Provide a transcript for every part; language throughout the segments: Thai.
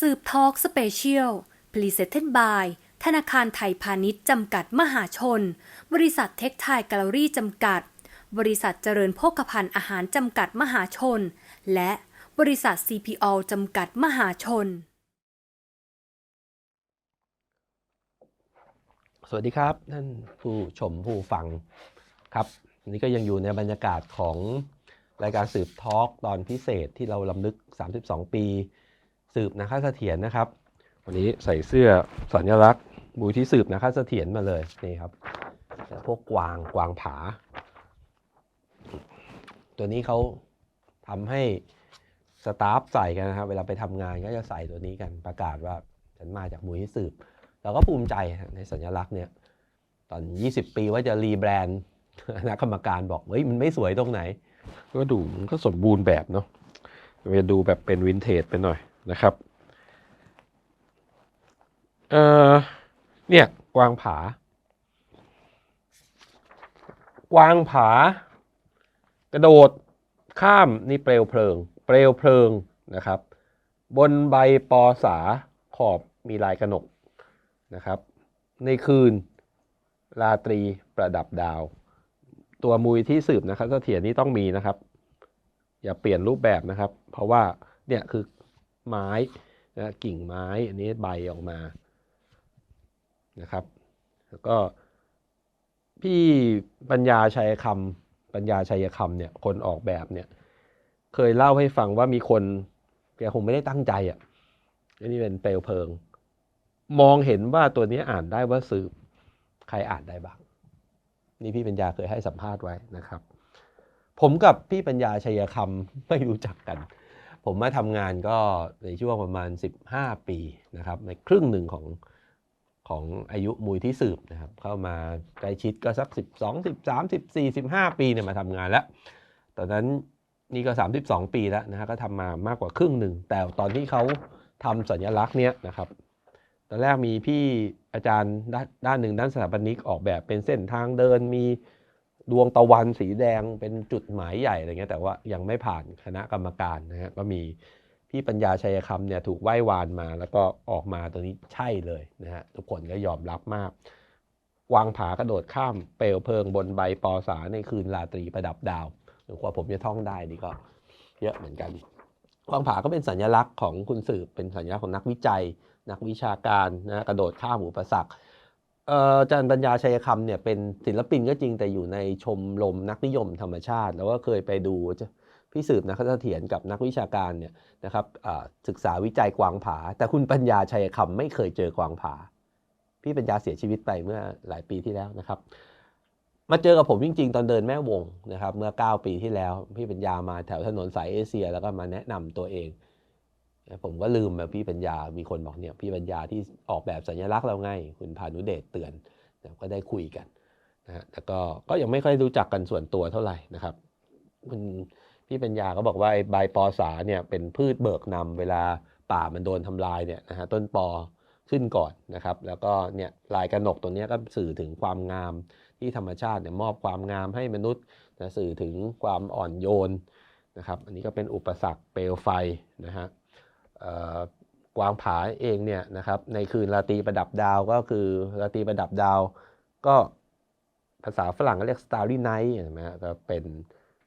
สืบทอล์กสเปเชียลพรีเซนต์บายธนาคารไทยพาณิชย์จำกัดมหาชน บริษัทเทคไทยแกลเลอรี่จำกัด บริษัทเจริญโภคภัณฑ์อาหารจำกัดมหาชน และบริษัท CPO จำกัดมหาชน สวัสดีครับท่านผู้ชมผู้ฟังครับนนี้ก็ยังอยู่ในบรรยากาศของรายการสืบทอล์กตอนพิเศษที่เราลำลึก 32 ปี สืบนะคะเสถียรนะครับ วันนี้ใส่เสื้อสัญลักษณ์มูลที่สืบนะคะเสถียรมาเลยนี่ครับพวกกวางกวางผา ตัวนี้เขาทำให้สตาฟใส่กันนะครับ เวลาไปทำงานก็จะใส่ตัวนี้กันประกาศว่าฉันมาจากมูลที่สืบเราก็ภูมิใจในสัญลักษณ์เนี่ยตอน 20 ปีว่าจะรีแบรนด์คณะกรรมการบอกเฮ้ยมันไม่สวยตรงไหน ก็ดูมันก็สมบูรณ์แบบเนาะมันจะดูแบบเป็นวินเทจไปหน่อย นะครับเออเนี่ยกวางผา กวางผา กระโดดข้ามนี่เปลวเพลิง เปลวเพลิงนะครับ บนใบปอสาขอบมีลายกระหนกนะครับ ในคืนราตรีประดับดาว ตัวมุยที่สืบนะครับเสถียรนี้ต้องมีนะครับ อย่าเปลี่ยนรูปแบบนะครับ เพราะว่าเนี่ยคือ ไม้นะกิ่งไม้อันนี้ใบออกมานะครับ แล้วก็พี่ปัญญาชัยคำปัญญาชัยคำเนี่ยคนออกแบบเนี่ยเคยเล่าให้ฟังว่ามีคนแกคงไม่ได้ตั้งใจอะอันนี้เป็นเปลวเพลิง มองเห็นว่าตัวนี้อ่านได้ว่าสืบใครอ่านได้บ้าง นี่พี่ปัญญาเคยให้สัมภาษณ์ไว้นะครับ ผมกับพี่ปัญญาชัยคำไม่รู้จักกัน ผมมาทำงานก็ในช่วงประมาณ 15 ปีนะครับในครึ่งหนึ่งของของอายุมุยที่สืบนะครับเข้ามาใกล้ชิดก็สัก 12 13 14 15 ปีเนี่ยมาทำงานแล้ว ตอนนั้นนี่ก็ 32 ปีแล้วนะฮะก็ทำมามากกว่าครึ่งหนึ่ง แต่ตอนที่เขาทำสัญลักษณ์เนี้ยนะครับตอนแรกมีพี่อาจารย์ด้านด้านหนึ่งด้านสถาปนิกออกแบบเป็นเส้นทางเดินมี ดวงตะวันสีแดงเป็นจุดหมายใหญ่อะไรเงี้ยแต่ว่ายังไม่ผ่านคณะกรรมการนะฮะก็มีพี่ปัญญาชัยคำเนี่ยถูกไหว้วานมา แล้วก็ออกมาตัวนี้ใช่เลยนะฮะทุกคนก็ยอมรับมาก วางผากระโดดข้ามเปลวเพลิงบนใบปอสาในคืนราตรีประดับดาวหรือกว่าผมจะท่องได้นี่ก็เยอะเหมือนกัน วางผาก็เป็นสัญลักษณ์ของคุณสืบเป็นสัญลักษณ์ของนักวิจัย นักวิชาการนะกระโดดข้ามอุปสรรค อาจารย์ปัญญาชัยคำเนี่ยเป็นศิลปินก็จริงแต่อยู่ในชมรมนักนิยมธรรมชาติ แล้วก็เคยไปดูพี่สืบนะครับเสถียรกับนักวิชาการเนี่ยนะครับศึกษาวิจัยกวางผา แต่คุณปัญญาชัยคำไม่เคยเจอกวางผา พี่ปัญญาเสียชีวิตไปเมื่อหลายปีที่แล้วนะครับ มาเจอกับผมจริง ๆ ตอนเดินแม่วงนะครับ เมื่อ 9 ปีที่แล้ว พี่ปัญญามาแถวถนนสายเอเชีย แล้วก็มาแนะนำตัวเอง ผมก็ลืมแบบพี่ปัญญา มีคนบอกเนี่ยพี่ปัญญาที่ออกแบบสัญลักษณ์เราไง คุณพานุเดชเตือนนะก็ได้คุยกันนะฮะแต่ก็ก็ยังไม่ค่อยรู้จักกันส่วนตัวเท่าไหร่นะครับ คุณพี่ปัญญาก็บอกว่าใบปอสาเนี่ยเป็นพืชเบิกนำเวลาป่ามันโดนทำลายเนี่ยนะฮะต้นปอขึ้นก่อนนะครับ แล้วก็เนี่ยลายกระหนกตัวนี้ก็สื่อถึงความงามที่ธรรมชาติเนี่ยมอบความงามให้มนุษย์นะสื่อถึงความอ่อนโยนนะครับ อันนี้ก็เป็นอุปสรรคเปลวไฟนะฮะ กวางผาเองเนี่ยนะครับในคืนราตรีประดับดาวก็คือราตรีประดับดาว ก็ภาษาฝรั่งก็เรียก Starry Night เห็นไหมฮะก็เป็น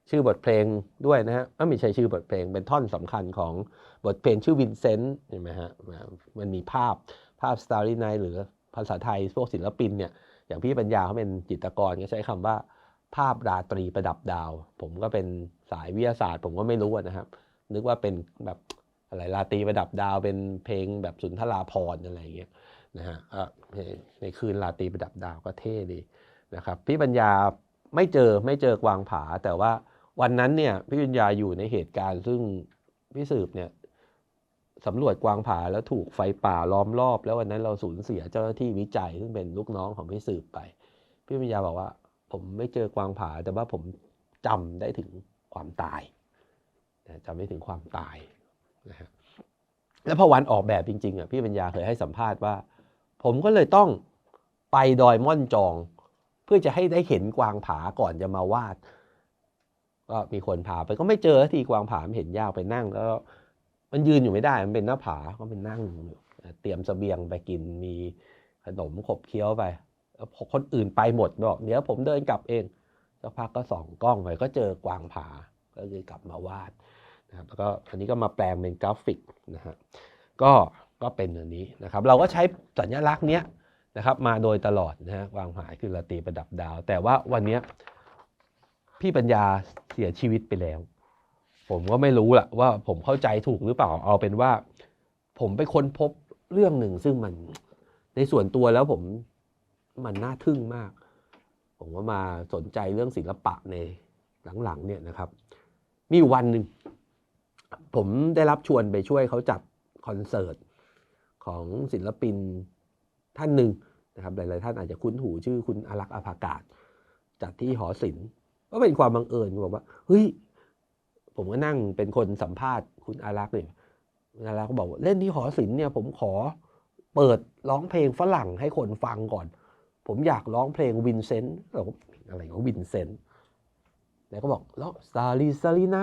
ชื่อบทเพลงด้วยนะฮะไม่ใช่ชื่อบทเพลงเป็นท่อนสำคัญของบทเพลงชื่อวินเซนต์เห็นไหมฮะมันมีภาพภาพ Starry Night หรือภาษาไทยพวกศิลปินเนี่ยอย่างพี่ปัญญาเขาเป็นจิตรกรก็ใช้คำว่าภาพราตรีประดับดาว ผมก็เป็นสายวิทยาศาสตร์ ผมก็ไม่รู้นะครับ นึกว่าเป็นแบบ อะไรราตีประดับดาวเป็นเพลงแบบสุนทราภรอะไรอย่างเงี้ยนะฮะในคืนราตีประดับดาวก็เท่ดีนะครับพี่ปัญญาไม่เจอไม่เจอกวางผา แต่ว่าวันนั้นเนี่ยพี่ปัญญาอยู่ในเหตุการณ์ ซึ่งพี่สืบเนี่ยสำรวจกวางผาแล้วถูกไฟป่าล้อมรอบ แล้ววันนั้นเราสูญเสียเจ้าหน้าที่วิจัยซึ่งเป็นลูกน้องของพี่สืบไป พี่ปัญญาบอกว่า ผมไม่เจอกวางผาแต่ว่าผมจำได้ถึงความตายจำได้ถึงความตาย นะฮะแล้วพอวันออกแบบจริงๆอะพี่ปัญญาเคยให้สัมภาษณ์ว่า ผมก็เลยต้องไปดอยม่อนจอง เพื่อจะให้ได้เห็นกวางผาก่อนจะมาวาด ก็มีคนพาไปก็ไม่เจอทีกวางผาเห็นยากไปนั่ง แล้วมันยืนอยู่ไม่ได้มันเป็นหน้าผาก็เป็นนั่งเตรียมเสบียงไปกินมีขนมขบเคี้ยวไปคนอื่นไปหมดบอกเดี๋ยวผมเดินกลับเองสักพักก็ส่องกล้องไปก็เจอกวางผาก็เลยกลับมาวาด นะครับแล้วก็อันนี้ก็มาแปลงเป็นกราฟิกนะฮะก็ก็เป็นอันนี้นะครับ เราก็ใช้สัญลักษณ์เนี้ยนะครับมาโดยตลอดนะฮะวางหายคือราตรีประดับดาว แต่ว่าวันนี้พี่ปัญญาเสียชีวิตไปแล้ว ผมก็ไม่รู้ละว่าผมเข้าใจถูกหรือเปล่าเอาเป็นว่า ผมไปค้นพบเรื่องหนึ่งซึ่งมันในส่วนตัวแล้วผมมันน่าทึ่งมาก ผมก็มาสนใจเรื่องศิลปะในหลังๆเนี่ยนะครับ มีวันหนึ่ง ผมได้รับชวนไปช่วยเขาจัดคอนเสิร์ตของศิลปินท่านหนึ่งนะครับหลาย ๆ ท่านอาจจะคุ้นหูชื่อคุณอารักษ์อภากาศ จัดที่หอศิลป์ก็เป็นความบังเอิญบอกว่าเฮ้ยผมก็นั่งเป็นคนสัมภาษณ์คุณอารักษ์เนี่ยคุณอารักษ์ก็บอกว่าเล่นที่หอศิลป์เนี่ยผมขอเปิดร้องเพลงฝรั่งให้คนฟังก่อน ผมอยากร้องเพลงวินเซนต์เราก็อะไรของวินเซนต์แล้วก็บอกแล้วซาลีซาลีไน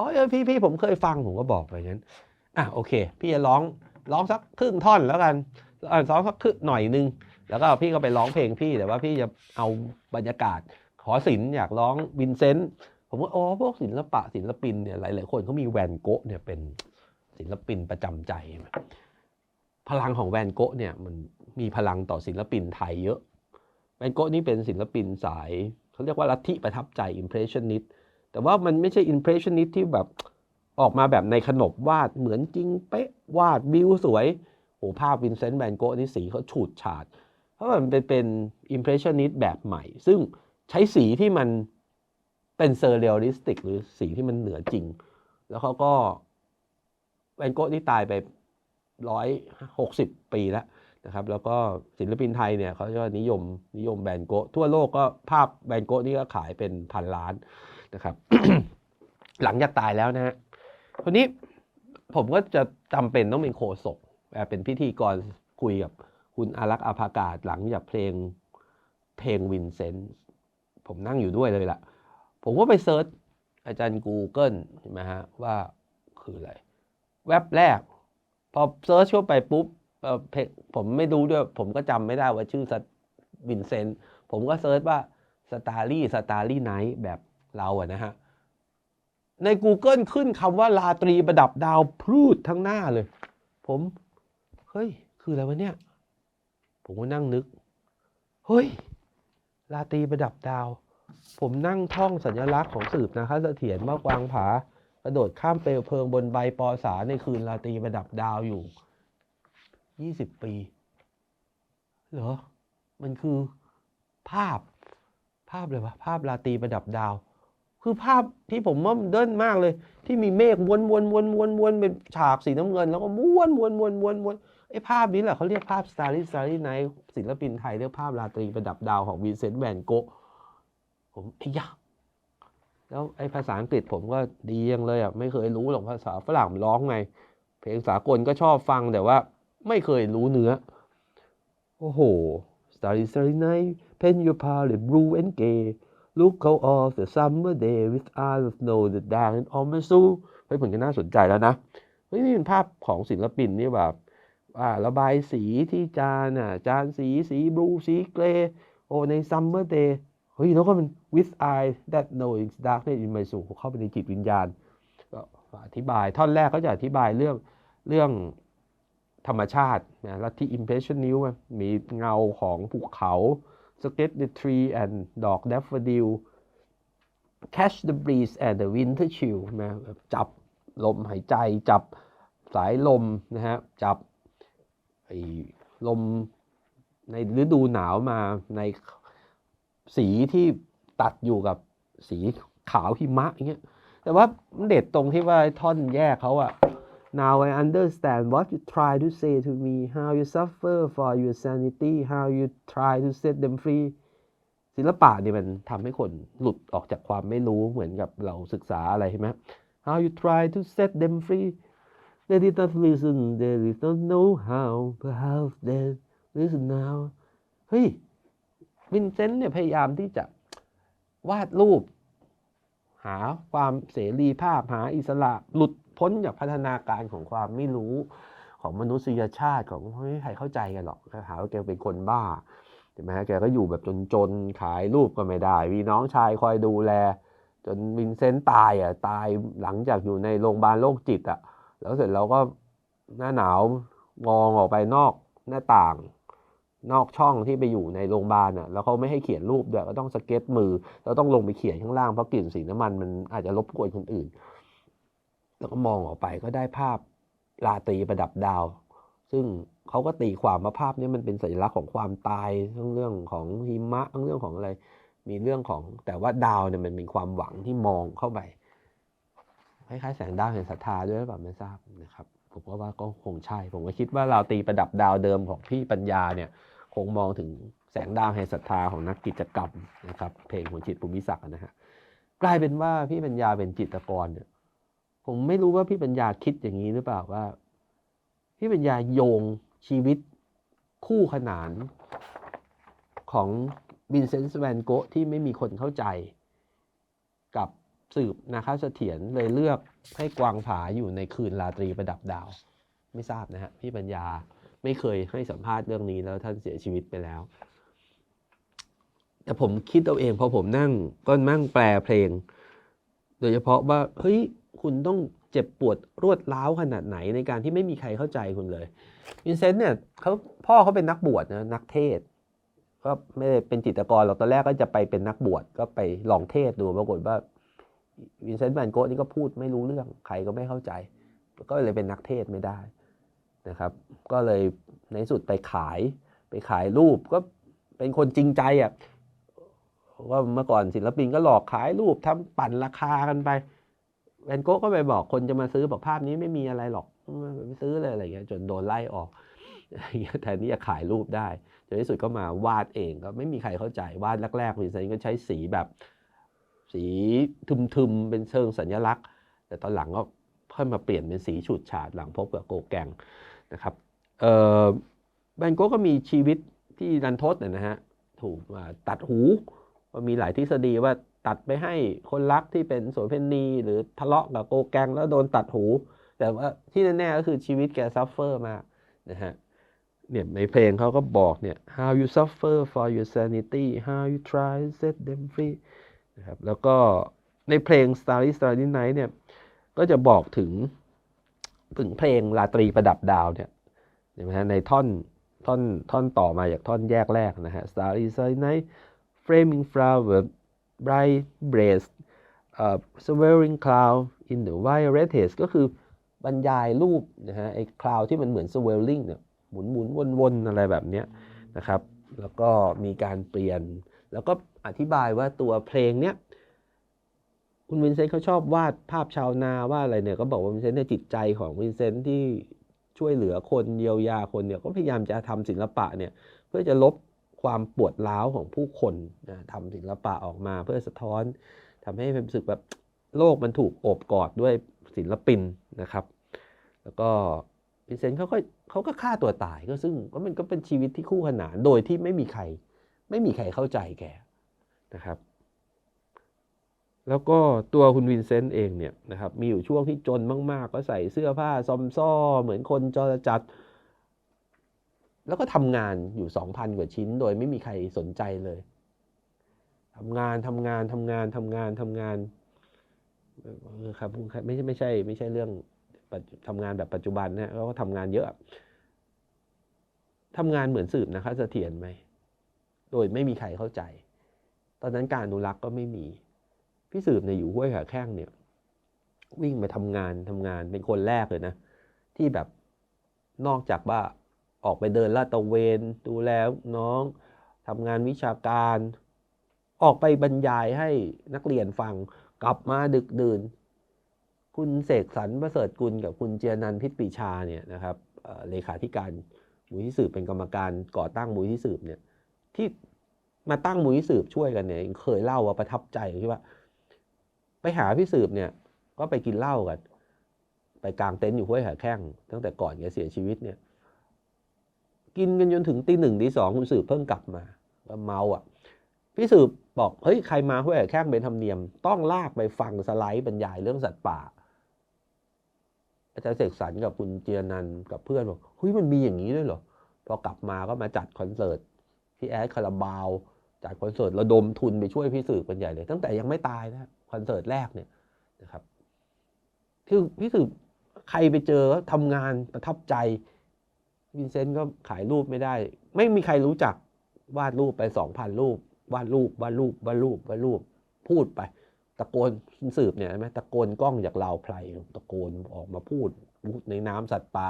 อ๋อเออพี่พี่ผมเคยฟังผมก็บอกไปงั้นอะโอเค พี่จะร้องร้องสักครึ่งท่อนแล้วกันอ่าร้องสักครึ่งหน่อยนึงแล้วก็พี่ก็ไปร้องเพลงพี่แต่ว่าพี่จะเอาบรรยากาศ ขอศิลป์อยากร้องวินเซนต์ผมว่าอ๋อพวกศิลปะศิลปินเนี่ยหลายๆคนเขามีแวนโกะเนี่ยเป็นศิลปินประจำใจ พลังของแวนโกะเนี่ยมันมีพลังต่อศิลปินไทยเยอะ แวนโกะนี่เป็นศิลปินสายเขาเรียกว่าลัทธิประทับใจ impressionist แต่ว่ามันไม่ใช่ impressionist ที่แบบออกมาแบบในขนบวาดเหมือนจริงเป๊ะวาดบิวสวยโอ้ภาพวินเซนต์แวนโกะนี่สีเขาฉูดฉาด เพราะมันเป็นเป็น impressionist แบบใหม่ ซึ่งใช้สีที่มันเป็น surrealistic หรือสีที่มันเหนือจริง แล้วเขาก็แวนโกะนี่ตายไปร้อยหกสิบปีแล้วนะครับ แล้วก็ศิลปินไทยเนี่ยเขาก็นิยมนิยมแวนโกะทั่วโลกก็ภาพแวนโกะนี่ก็ขายเป็นพันล้าน นะครับ หลังจากตายแล้วนะฮะคนนี้ผมก็จะจำเป็นต้องเป็นโคศกเป็นพิธีกรคุยกับคุณอารักษ์อาภากาศหลังจากเพลงเพลงวินเซนต์ผมนั่งอยู่ด้วยเลยล่ะ ผมก็ไปเซิร์ชอาจารย์ Google เห็นไหมฮะว่าคืออะไร แว็บแรก พอเซิร์ชเข้าไปปุ๊บเพลงผมไม่รู้ด้วย ผมก็จำไม่ได้ว่าชื่อวินเซนต์ผมก็เซิร์ชว่าสตาร์ลี่สตาร์ลี่ไนท์แบบ เราอะนะฮะ ใน Google ขึ้นคำว่าลาตรีประดับดาวพรูดทั้งหน้าเลย ผมเฮ้ย คืออะไรวะเนี่ย ผมก็นั่งนึก เฮ้ยลาตรีประดับดาว ผมนั่งท่องสัญลักษณ์ของสืบนะคะเสถียรว่ากวางผากระโดดข้ามเปลวเพลิงบนใบปอสาในคืนลาตรีประดับดาวอยู่20ปี เหรอ มันคือภาพ ภาพเลยวะ ภาพราตรีประดับดาว คือภาพที่ผมว่าเดินมากเลย ที่มีเมฆวนวนวนวนวนเป็นฉากสีน้ำเงิน แล้วก็ม้วนวนวนวนวนไอ้ภาพนี้แหละเขาเรียกภาพ Starry Starry Night ศิลปินไทยเรียกภาพราตรีประดับดาวของวินเซนต์แวนโกะผมไอ้ยะแล้วไอ้ภาษาอังกฤษผมก็ดียังเลยอะไม่เคยรู้หรอกภาษาฝรั่งร้องไง เพลงสากลก็ชอบฟังแต่ว่าไม่เคยรู้เนื้อ โอ้โห Starry Starry Night Paint your palette blue and gay Look out of the summer day with eyes of snow that down on my soul เฮ้ยผมก็น่าสนใจแล้วนะเฮ้ยนี่เป็นภาพของศิลปินนี่แบบว่าระบายสีที่จานอะจานสีสีบลูสีเกรย์โอใน summer day เฮ้ยแล้วก็มัน with eyes that know it's darkness in my soul เข้าไปในจิตวิญญาณก็อธิบายท่อนแรกก็จะอธิบายเรื่องเรื่องธรรมชาตินะลัทธิ impressionist อะมีเงาของภูเขา sketch the tree and ดอก daffodil catch the breeze and the winter chill นะแบบจับลมหายใจจับสายลมนะฮะจับไอ้ลมในฤดูหนาวมาในสีที่ตัดอยู่กับสีขาวหิมะอย่างเงี้ยแต่ว่ามันเด็ดตรงที่ว่าท่อนแยกเขาอะ Now I understand what you try to say to me how you suffer for your sanity how you try to set them free ศิลปะนี่มันทำให้คนหลุดออกจากความไม่รู้เหมือนกับเราศึกษาอะไรใช่ไหม How you try to set them free they did not listen they did not know how perhaps they listen now เฮ้ย วินเซนต์เนี่ยพยายามที่จะวาดรูป หาความเสรีภาพหาอิสระหลุด พ้นจากพัฒนาการของความไม่รู้ของมนุษยชาติของใครเข้าใจกันหรอกหาว่าแกเป็นคนบ้าใช่ไหมฮะแกก็อยู่แบบจนๆขายรูปก็ไม่ได้มีน้องชายคอยดูแล จนวินเซนต์ตายอะตายหลังจากอยู่ในโรงพยาบาลโรคจิตอะแล้วเสร็จเราก็หน้าหนาวมองออกไปนอกหน้าต่าง นอกช่องที่ไปอยู่ในโรงพยาบาลอะแล้วเขาไม่ให้เขียนรูปด้วยก็ต้องสเก็ตมือแล้วต้องลงไปเขียนข้างล่างเพราะกลิ่นสีน้ำมันมันอาจจะรบกวนคนอื่น แล้วก็มองออกไปก็ได้ภาพราตรีประดับดาว ซึ่งเขาก็ตีความว่าภาพนี้มันเป็นสัญลักษณ์ของความตายทั้งเรื่องของหิมะทั้งเรื่องของอะไร มีเรื่องของแต่ว่าดาวเนี่ยมันเป็นความหวังที่มองเข้าไปคล้ายๆแสงดาวแห่งศรัทธาด้วยหรือเปล่าไม่ทราบนะครับผมก็ว่าก็คงใช่ ผมก็คิดว่าเราตีประดับดาวเดิมของพี่ปัญญาเนี่ยคงมองถึงแสงดาวแห่งศรัทธาของนักกิจกรรมนะครับเพลงของจิตภูมิศักดิ์นะฮะกลายเป็นว่าพี่ปัญญาเป็นจิตรกรเนี่ย ผมไม่รู้ว่าพี่ปัญญาคิดอย่างนี้หรือเปล่าว่า พี่ปัญญาโยงชีวิตคู่ขนานของวินเซนต์แวนโกะที่ไม่มีคนเข้าใจ กับสืบนะคะเสถียรเลยเลือกให้กวางผาอยู่ในคืนราตรีประดับดาว ไม่ทราบนะฮะพี่ปัญญาไม่เคยให้สัมภาษณ์เรื่องนี้แล้วท่านเสียชีวิตไปแล้ว แต่ผมคิดเอาเองพอผมนั่งก็นั่งแปลเพลง โดยเฉพาะว่าเฮ้ย คุณต้องเจ็บปวดรวดร้าวขนาดไหนในการที่ไม่มีใครเข้าใจคุณเลยวินเซนต์เนี่ยเขาพ่อเขาเป็นนักบวชนะนักเทศก็ไม่ได้เป็นจิตรกรหรอกตอนแรกก็จะไปเป็นนักบวชก็ไปลองเทศดูปรากฏว่าวินเซนต์แวนโกะนี่ก็พูดไม่รู้เรื่องใครก็ไม่เข้าใจ ก็เลยเป็นนักเทศไม่ได้นะครับ ก็เลยในสุดไปขายไปขายรูปก็เป็นคนจริงใจอะว่าเมื่อก่อนศิลปินก็หลอกขายรูปทำปั่นราคากันไป แวนโก๊ะก็ไปบอกคนจะมาซื้อบอกภาพนี้ไม่มีอะไรหรอกไม่ซื้อเลยอะไรเงี้ยจนโดนไล่ออกอะไรเงี้ยแทนที่จะขายรูปได้จนที่สุดก็มาวาดเองก็ไม่มีใครเข้าใจวาดแรกๆวินเซนต์ก็ใช้สีแบบ สีทึมๆเป็นเชิงสัญลักษณ์ แต่ตอนหลังก็ค่อยมมาเปลี่ยนเป็นสีฉูดฉาดหลังพบกับโกแกงนะครับเออแวนโก๊ะก็มีชีวิตที่รันทดนนะฮะถูกตัดหูก็มีหลายทฤษฎีว่า ตัดไปให้คนรักที่เป็นโสเภณีหรือทะเลาะกับโกแกงแล้วโดนตัดหู แต่ว่าที่แน่ๆก็คือชีวิตแกซัฟเฟอร์มากนะฮะเนี่ยในเพลงเขาก็บอกเนี่ย how you suffer for your sanity how you try to set them free นะครับแล้วก็ในเพลง Starry Starry Night เนี่ยก็จะบอกถึงถึงเพลงราตรีประดับดาวเนี่ยเห็นไหมฮะในท่อนท่อนท่อนต่อมาจากท่อนแยกแรกนะฮะ Starry Starry Night framing flower bright breast uh, swirling cloud in the violet haze ก็คือบรรยายรูปนะฮะไอ้คลาวที่มันเหมือน swirling เนี่ยหมุนหมุนวนวนๆอะไรแบบเนี้ยนะครับ แล้วก็มีการเปลี่ยน แล้วก็อธิบายว่าตัวเพลงเนี้ยคุณวินเซนต์เขาชอบวาดภาพชาวนาว่าอะไรเนี่ยก็บอกว่าวินเซนต์ในยจิตใจของวินเซนต์ที่ช่วยเหลือคนเยียวยาคนเนี่ยก็พยายามจะทำศิลปะเนี่ยเพื่อจะลบ ความปวดร้าวของผู้คนนะทำศิลปะออกมาเพื่อสะท้อนทำให้รู้สึกแบบโลกมันถูกโอบกอดด้วยศิลปินนะครับ แล้วก็วินเซนต์เขาก็เขาก็ฆ่าตัวตายก็ซึ่งก็มันก็เป็นชีวิตที่คู่ขนานโดยที่ไม่มีใคร ไม่มีใครเข้าใจแกนะครับ แล้วก็ตัวคุณวินเซนต์เองเนี่ยนะครับมีอยู่ช่วงที่จนมาก ๆ ก็ใส่เสื้อผ้าซอมซ่อเหมือนคนจรจัด แล้วก็ทำงานอยู่สองพันกว่าชิ้น โดยไม่มีใครสนใจเลยทำงานทำงานทำงานทำงานทำงานครับไม่ใช่ไม่ใช่ ไม่ใช่เรื่องทำงานแบบปัจจุบันนะเขาก็ทำงานเยอะทำงานเหมือนสืบนะคะเสถียรไหมโดยไม่มีใครเข้าใจ ตอนนั้นการอนุรักษ์ก็ไม่มี พี่สืบเนี่ยอยู่ห้วยขาแข้งเนี่ย วิ่งไปทำงานทำงานเป็นคนแรกเลยนะ ที่แบบนอกจากว่า ออกไปเดินลาดตระเวน ดูแลน้องทำงานวิชาการ ออกไปบรรยายให้นักเรียนฟังกลับมาดึกดื่น คุณเสกสรรประเสริฐกุลกับคุณเจียนันพิษปีชาเนี่ยนะครับเเลขาธิการมูลที่สืบเป็นกรรมการก่อตั้งมูลที่สืบเนี่ยที่มาตั้งมูลที่สืบช่วยกันเนี่ยเคยเล่าว่าประทับใจที่ว่า ไปหาพี่สืบเนี่ยก็ไปกินเหล้ากัน ไปกางเต็นท์อยู่ห้วยขาแข้งตั้งแต่ก่อนแกเสียชีวิตเนี่ย กินกันจนถึงตีหนึ่งตีสองคุณสืบเพิ่งกลับมาก็เมาอะ พี่สืบบอกเฮ้ยใครมาห้วยแข้งเป็นธรรมเนียม ต้องลากไปฟังสไลด์บรรยายเรื่องสัตว์ป่า อาจารย์เสกสรรกับคุณเจียนันกับเพื่อนบอกเฮ้ยมันมีอย่างนี้ด้วยเหรอพอกลับมาก็มาจัดคอนเสิร์ตพี่แอดคาราบาวจัดคอนเสิร์ตระดมทุนไปช่วยพี่สืบกันใหญ่เลย ตั้งแต่ยังไม่ตายนะคอนเสิร์ตแรกเนี่ยนะครับคือพี่สืบใครไปเจอก็ทำงานประทับใจ วินเซนต์ก็ขายรูปไม่ได้ ไม่มีใครรู้จักวาดรูปไปสองพันรูป วาดรูปวาดรูปวาดรูปวาดรูป พูดไป ตะโกนสืบเนี่ยเห็นไหมตะโกนกล้องจากราวไพรตะโกนออกมาพูดในน้ำสัตว์ป่า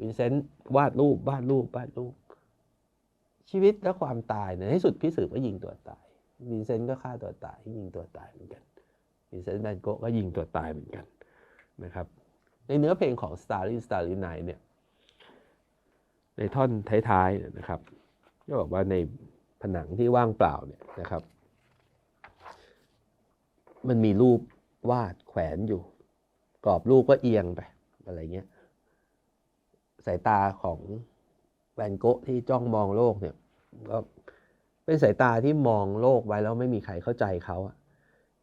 วินเซนต์วาดรูปวาดรูปวาดรูป ชีวิตและความตายในที่สุดพี่สืบก็ยิงตัวตายวินเซนต์ก็ฆ่าตัวตายยิงตัวตายเหมือนกันวินเซนต์แวนโกก็ยิงตัวตายเหมือนกันนะครับในเนื้อเพลงของ Starry Starry Night เนี่ย ในท่อนท้ายๆเนี่ยนะครับก็บอกว่าในผนังที่ว่างเปล่าเนี่ยนะครับ มันมีรูปวาดแขวนอยู่ กรอบรูปก็เอียงไปอะไรเงี้ยสายตาของแวนโกะที่จ้องมองโลกเนี่ยก็เป็นสายตาที่มองโลกไว้แล้วไม่มีใครเข้าใจเขาอะ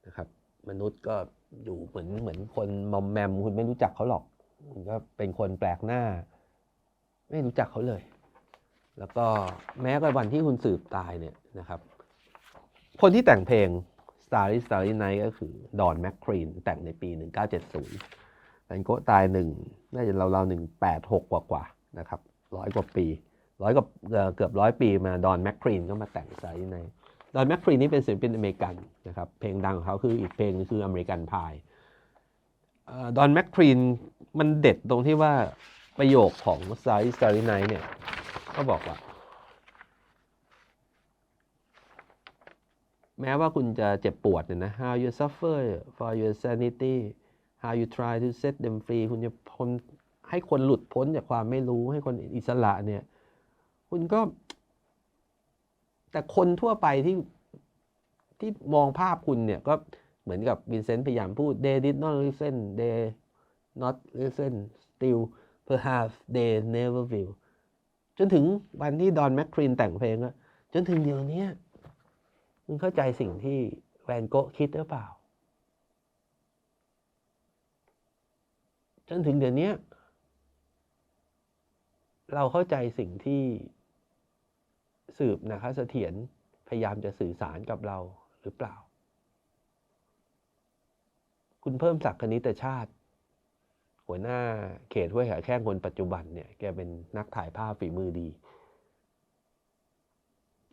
นะครับ มนุษย์ก็อยู่เหมือนเหมือนคนมอมแมมคุณไม่รู้จักเขาหรอกคุณก็เป็นคนแปลกหน้า ไม่รู้จักเขาเลย แล้วก็แม้กระวันที่คุณสืบตายเนี่ยนะครับ คนที่แต่งเพลง Starry Starry Night ก็คือดอนแมคครีนแต่งในปี 1970แวนโกตายหนึ่งน่าจะเราเราหนึ่งแปดหกกว่ากว่าๆนะครับร้อยกว่าปีร้อยกับเอ่อเกือบร้อยปีมาดอนแมคครีนก็มาแต่ง Starry Night ดอนแมคครีนนี่เป็นศิลปินอเมริกันนะครับเพลงดังของเขาคืออีกเพลงนึงคืออเมริกันพายดอนแมคครีนมันเด็ดตรงที่ว่า ประโยคของ Starry Starry Night เนี่ยก็บอกว่า แม้ว่าคุณจะเจ็บปวดเนี่ยนะ how you suffer for your sanity how you try to set them free คุณจะพ้นให้คนหลุดพ้นจากความไม่รู้ให้คนอิสระเนี่ย คุณก็ แต่คนทั่วไปที่ที่มองภาพคุณเนี่ยก็เหมือนกับวินเซนต์พยายามพูด they did not listen they not listen still perhaps they never will จนถึงวันที่ดอนแมคครีนแต่งเพลงอะจนถึงเดี๋ยวนี้มึงเข้าใจสิ่งที่แวนโกะคิดหรือเปล่า จนถึงเดี๋ยวนี้เราเข้าใจสิ่งที่สืบนะคะเสถียรพยายามจะสื่อสารกับเราหรือเปล่า คุณเพิ่มศักดิ์คณิตชาติ หัวหน้าเขตห้วยขาแข้งคนปัจจุบันเนี่ยแกเป็นนักถ่ายภาพฝีมือดี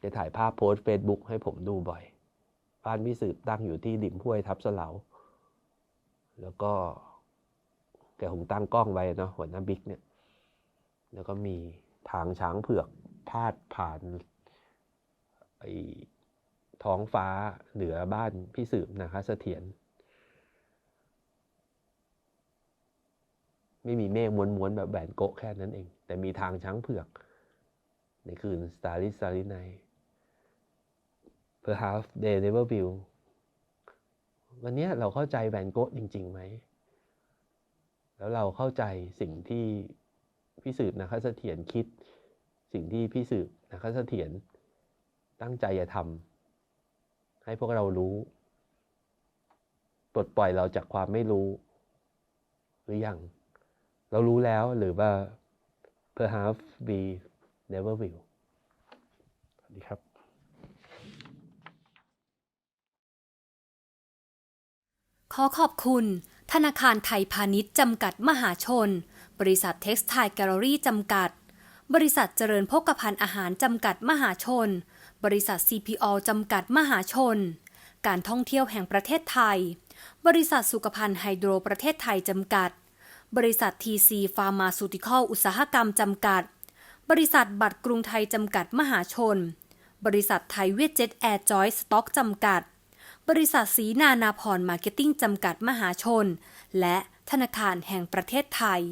จะถ่ายภาพโพสเฟซบุ๊กให้ผมดูบ่อย บ้านพี่สืบตั้งอยู่ที่ดิมห้วยทับเสลาแล้วก็แกคงตั้งกล้องไว้เนาะหัวหน้าบิ๊กเนี่ย แล้วก็มีทางช้างเผือกพาดผ่านไอ้ท้องฟ้าเหนือบ้านพี่สืบนะคะเสถียร ไม่มีเมฆม้วนๆแบบแบนโกะแค่นั้นเอง แต่มีทางช้างเผือก ในคืน Starry Starry Night Perhaps they never will วันนี้เราเข้าใจแวนโกะจริงๆไหม แล้วเราเข้าใจสิ่งที่พี่สืบนะคะเสถียรคิด สิ่งที่พี่สืบนะคะเสถียรตั้งใจจะทำให้พวกเรารู้ปลดปล่อยเราจากความไม่รู้ หรือยัง เรารู้แล้วหรือว่า perhaps we never will สวัสดีครับ ขอขอบคุณ ธนาคารไทยพาณิชย์จำกัดมหาชน บริษัทเท็กซ์ไทแกลเลอรี่จำกัด บริษัทเจริญพกพันธ์อาหารจำกัดมหาชน บริษัท CPO จำกัดมหาชน การท่องเที่ยวแห่งประเทศไทย บริษัทสุขภัณฑ์ไฮโดรประเทศไทยจำกัด บริษัททีซีฟาร์มาซูติคอลอุตสาหกรรมจำกัด บริษัทบัตรกรุงไทยจำกัดมหาชน บริษัทไทยเวทเจ็ตแอร์จอยสต็อกจำกัด บริษัทสีนานาพรมาร์เก็ตติ้งจำกัดมหาชน และธนาคารแห่งประเทศไทย